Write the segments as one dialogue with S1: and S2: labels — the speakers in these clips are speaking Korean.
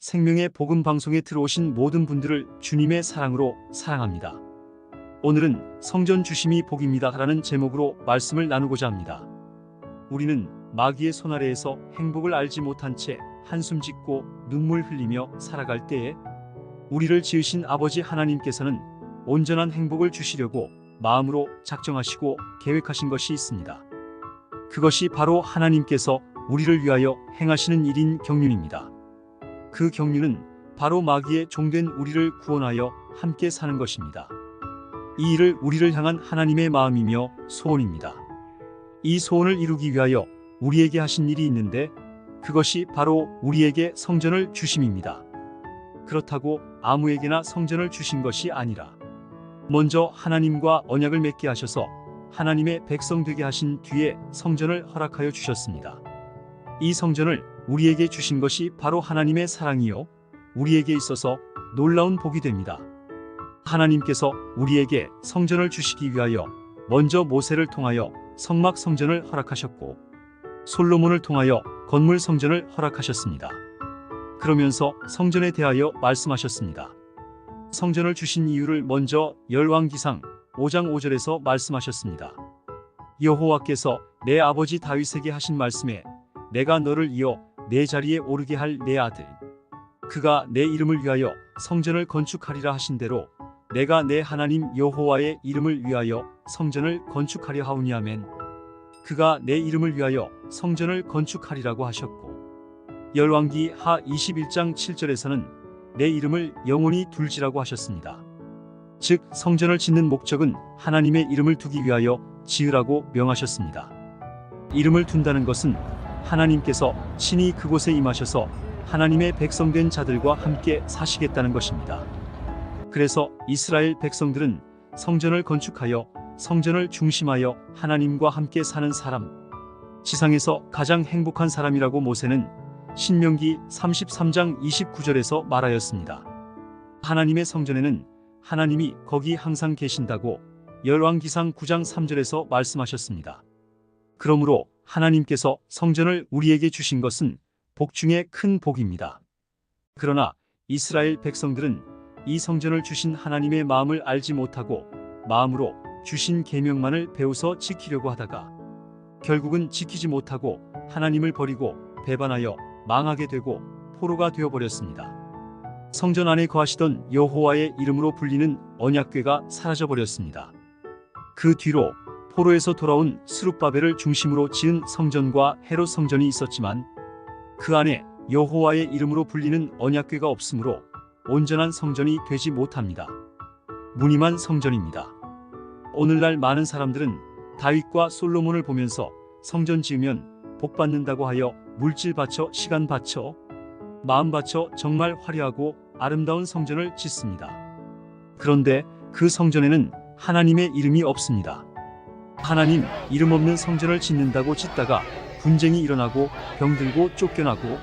S1: 생명의 복음 방송에 들어오신 모든 분들을 주님의 사랑으로 사랑합니다. 오늘은 성전 주심이 복입니다 라는 제목으로 말씀을 나누고자 합니다. 우리는 마귀의 손 아래에서 행복을 알지 못한 채 한숨 짓고 눈물 흘리며 살아갈 때에 우리를 지으신 아버지 하나님께서는 온전한 행복을 주시려고 마음으로 작정하시고 계획하신 것이 있습니다. 그것이 바로 하나님께서 우리를 위하여 행하시는 일인 경륜입니다. 그 경륜은 바로 마귀의 종된 우리를 구원하여 함께 사는 것입니다. 이 일을 우리를 향한 하나님의 마음이며 소원입니다. 이 소원을 이루기 위하여 우리에게 하신 일이 있는데 그것이 바로 우리에게 성전을 주심입니다. 그렇다고 아무에게나 성전을 주신 것이 아니라 먼저 하나님과 언약을 맺게 하셔서 하나님의 백성 되게 하신 뒤에 성전을 허락하여 주셨습니다. 이 성전을 우리에게 주신 것이 바로 하나님의 사랑이요. 우리에게 있어서 놀라운 복이 됩니다. 하나님께서 우리에게 성전을 주시기 위하여 먼저 모세를 통하여 성막 성전을 허락하셨고 솔로몬을 통하여 건물 성전을 허락하셨습니다. 그러면서 성전에 대하여 말씀하셨습니다. 성전을 주신 이유를 먼저 열왕기상 5장 5절에서 말씀하셨습니다. 여호와께서 내 아버지 다윗에게 하신 말씀에 내가 너를 이어 내 자리에 오르게 할 내 아들 그가 내 이름을 위하여 성전을 건축하리라 하신 대로 내가 내 하나님 여호와의 이름을 위하여 성전을 건축하려 하오니 아멘 그가 내 이름을 위하여 성전을 건축하리라고 하셨고 열왕기 하 21장 7절에서는 내 이름을 영원히 둘지라고 하셨습니다. 즉 성전을 짓는 목적은 하나님의 이름을 두기 위하여 지으라고 명하셨습니다. 이름을 둔다는 것은 하나님께서 친히 그곳에 임하셔서 하나님의 백성된 자들과 함께 사시겠다는 것입니다. 그래서 이스라엘 백성들은 성전을 건축하여 성전을 중심하여 하나님과 함께 사는 사람, 지상에서 가장 행복한 사람이라고 모세는 신명기 33장 29절에서 말하였습니다. 하나님의 성전에는 하나님이 거기 항상 계신다고 열왕기상 9장 3절에서 말씀하셨습니다. 그러므로 하나님께서 성전을 우리에게 주신 것은 복 중에 큰 복입니다. 그러나 이스라엘 백성들은 이 성전을 주신 하나님의 마음을 알지 못하고 마음으로 주신 계명만을 배워서 지키려고 하다가 결국은 지키지 못하고 하나님을 버리고 배반하여 망하게 되고 포로가 되어 버렸습니다. 성전 안에 거하시던 여호와의 이름으로 불리는 언약궤가 사라져 버렸습니다. 그 뒤로 포로에서 돌아온 스룹바벨을 중심으로 지은 성전과 헤롯 성전이 있었지만 그 안에 여호와의 이름으로 불리는 언약궤가 없으므로 온전한 성전이 되지 못합니다. 무늬만 성전입니다. 오늘날 많은 사람들은 다윗과 솔로몬을 보면서 성전 지으면 복 받는다고 하여 물질 바쳐 시간 바쳐 마음 바쳐 정말 화려하고 아름다운 성전을 짓습니다. 그런데 그 성전에는 하나님의 이름이 없습니다. 하나님 이름 없는 성전을 짓는다고 짓다가 분쟁이 일어나고 병들고 쫓겨나고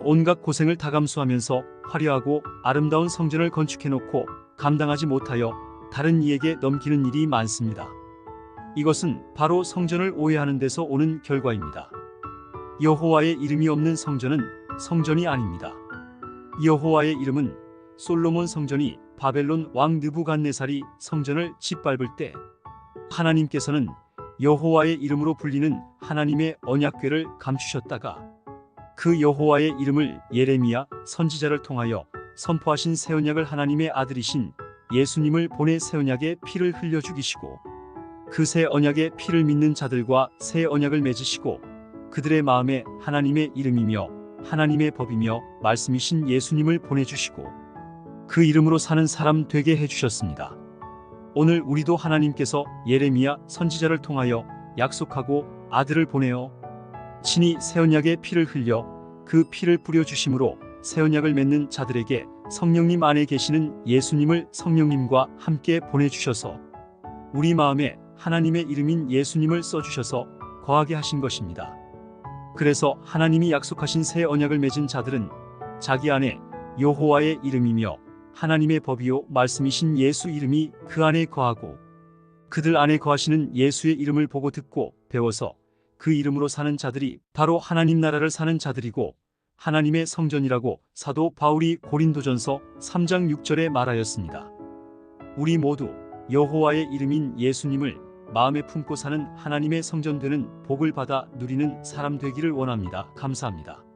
S1: 온갖 고생을 다 감수하면서 화려하고 아름다운 성전을 건축해놓고 감당하지 못하여 다른 이에게 넘기는 일이 많습니다. 이것은 바로 성전을 오해하는 데서 오는 결과입니다. 여호와의 이름이 없는 성전은 성전이 아닙니다. 여호와의 이름은 솔로몬 성전이 바벨론 왕 느부갓네살이 성전을 짓밟을 때 하나님께서는 여호와의 이름으로 불리는 하나님의 언약궤를 감추셨다가 그 여호와의 이름을 예레미야 선지자를 통하여 선포하신 새 언약을 하나님의 아들이신 예수님을 보내 새 언약의 피를 흘려 죽이시고 그 새 언약의 피를 믿는 자들과 새 언약을 맺으시고 그들의 마음에 하나님의 이름이며 하나님의 법이며 말씀이신 예수님을 보내주시고 그 이름으로 사는 사람 되게 해주셨습니다. 오늘 우리도 하나님께서 예레미야 선지자를 통하여 약속하고 아들을 보내어 친히 새 언약의 피를 흘려 그 피를 뿌려 주심으로 새 언약을 맺는 자들에게 성령님 안에 계시는 예수님을 성령님과 함께 보내 주셔서 우리 마음에 하나님의 이름인 예수님을 써 주셔서 거하게 하신 것입니다. 그래서 하나님이 약속하신 새 언약을 맺은 자들은 자기 안에 여호와의 이름이며 하나님의 법이요 말씀이신 예수 이름이 그 안에 거하고 그들 안에 거하시는 예수의 이름을 보고 듣고 배워서 그 이름으로 사는 자들이 바로 하나님 나라를 사는 자들이고 하나님의 성전이라고 사도 바울이 고린도전서 3장 6절에 말하였습니다. 우리 모두 여호와의 이름인 예수님을 마음에 품고 사는 하나님의 성전 되는 복을 받아 누리는 사람 되기를 원합니다. 감사합니다.